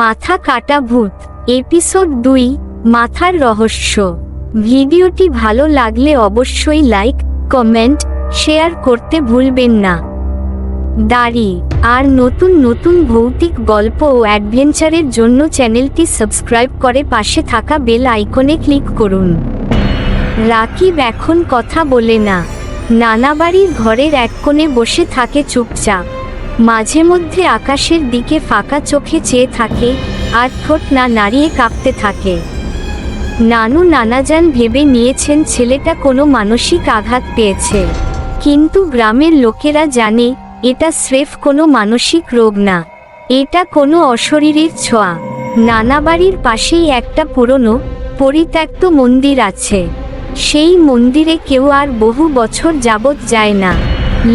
মাথা কাটা ভূত। এপিসোড দুই, মাথার রহস্য। ভিডিওটি ভালো লাগলে অবশ্যই লাইক, কমেন্ট, শেয়ার করতে ভুলবেন না। দাড়ি, আর নতুন নতুন ভৌতিক গল্প ও অ্যাডভেঞ্চারের জন্য চ্যানেলটি সাবস্ক্রাইব করে পাশে থাকা বেল আইকনে ক্লিক করুন। রাকিব এখন কথা বলে না। নানাবাড়ির ঘরের এক কোণে বসে থাকে চুপচাপ। মাঝে মধ্যে আকাশের দিকে ফাঁকা চোখে চেয়ে থাকে, আর ঠোঁট না নাড়িয়ে কাঁপতে থাকে। নানু নানাজান ভেবে নিয়েছেন ছেলেটা কোনো মানসিক আঘাত পেয়েছে। কিন্তু গ্রামের লোকেরা জানে, এটা স্রেফ কোনো মানসিক রোগ না। এটা কোনো অশরীরের ছোঁয়া। নানাবাড়ির পাশেই একটা পুরনো, পরিত্যক্ত মন্দির আছে। সেই মন্দিরে কেউ আর বহু বছর যাবৎ যায় না।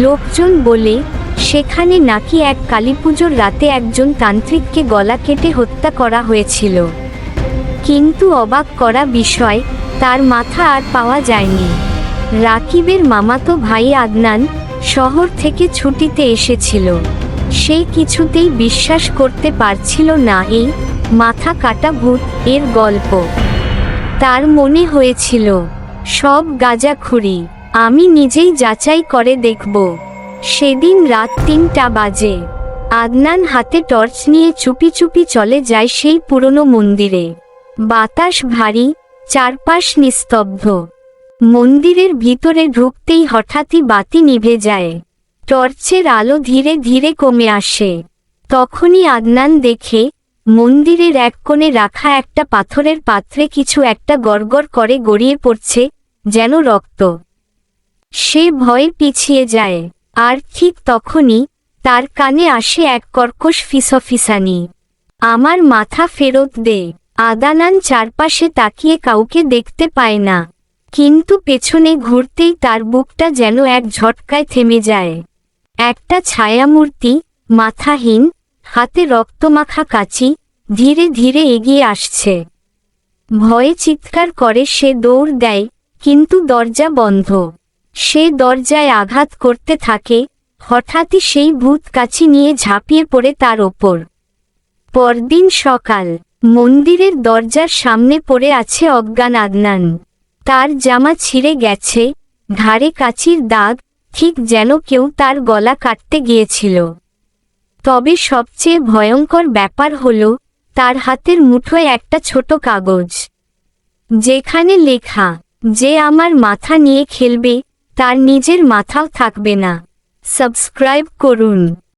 লোকজন বলে সেখানে নাকি এক কালীপুজোর রাতে একজন তান্ত্রিককে গলা কেটে হত্যা করা হয়েছিল। কিন্তু অবাক করা বিষয়, তার মাথা আর পাওয়া যায়নি। রাকিবের মামাতো ভাই আদনান শহর থেকে ছুটিতে এসেছিল। সে কিছুতেই বিশ্বাস করতে পারছিল না এই মাথা কাটা ভূত এর গল্প। তার মনে হয়েছিল, সব গাঁজাখুরি, আমি নিজেই যাচাই করে দেখব। সেদিন রাত তিনটা বাজে। আদনান হাতে টর্চ নিয়ে চুপি চুপি চলে যায় সেই পুরনো মন্দিরে। বাতাস ভারী, চারপাশ নিস্তব্ধ। মন্দিরের ভিতরে ঢুকতেই হঠাৎই বাতি নিভে যায়। টর্চের আলো ধীরে ধীরে কমে আসে। তখনই আদনান দেখে, মন্দিরের এক কোণে রাখা একটা পাথরের পাত্রে কিছু একটা গড়গড় করে গড়িয়ে পড়ছে, যেন রক্ত। সে ভয়ে পিছিয়ে যায়। আর ঠিক তখনই তার কানে আসে এক কর্কশ ফিসফিসানি। আমার মাথা ফেরত দে। আদানান চারপাশে তাকিয়ে কাউকে দেখতে পায় না। কিন্তু পেছনে ঘুরতেই তার বুকটা যেন এক ঝটকায় থেমে যায়। একটা ছায়ামূর্তি, মাথাহীন, হাতে রক্তমাখা কাচি, ধীরে ধীরে এগিয়ে আসছে। ভয়ে চিৎকার করে সে দৌড় দেয়, কিন্তু দরজা বন্ধ। সে দরজায় আঘাত করতে থাকে, হঠাৎই সেই ভূত কাছি নিয়ে ঝাঁপিয়ে পড়ে তার ওপর। পরদিন সকাল, মন্দিরের দরজার সামনে পড়ে আছে অজ্ঞান আদনান। তার জামা ছিঁড়ে গেছে, ঘাড়ে কাচির দাগ, ঠিক যেন কেউ তার গলা কাটতে গিয়েছিল। তবে সবচেয়ে ভয়ঙ্কর ব্যাপার হল, তার হাতের মুঠোয় একটা ছোট কাগজ। যেখানে লেখা, যে আমার মাথা নিয়ে খেলবে তার নিজের মাথাও থাকবে না। সাবস্ক্রাইব করুন।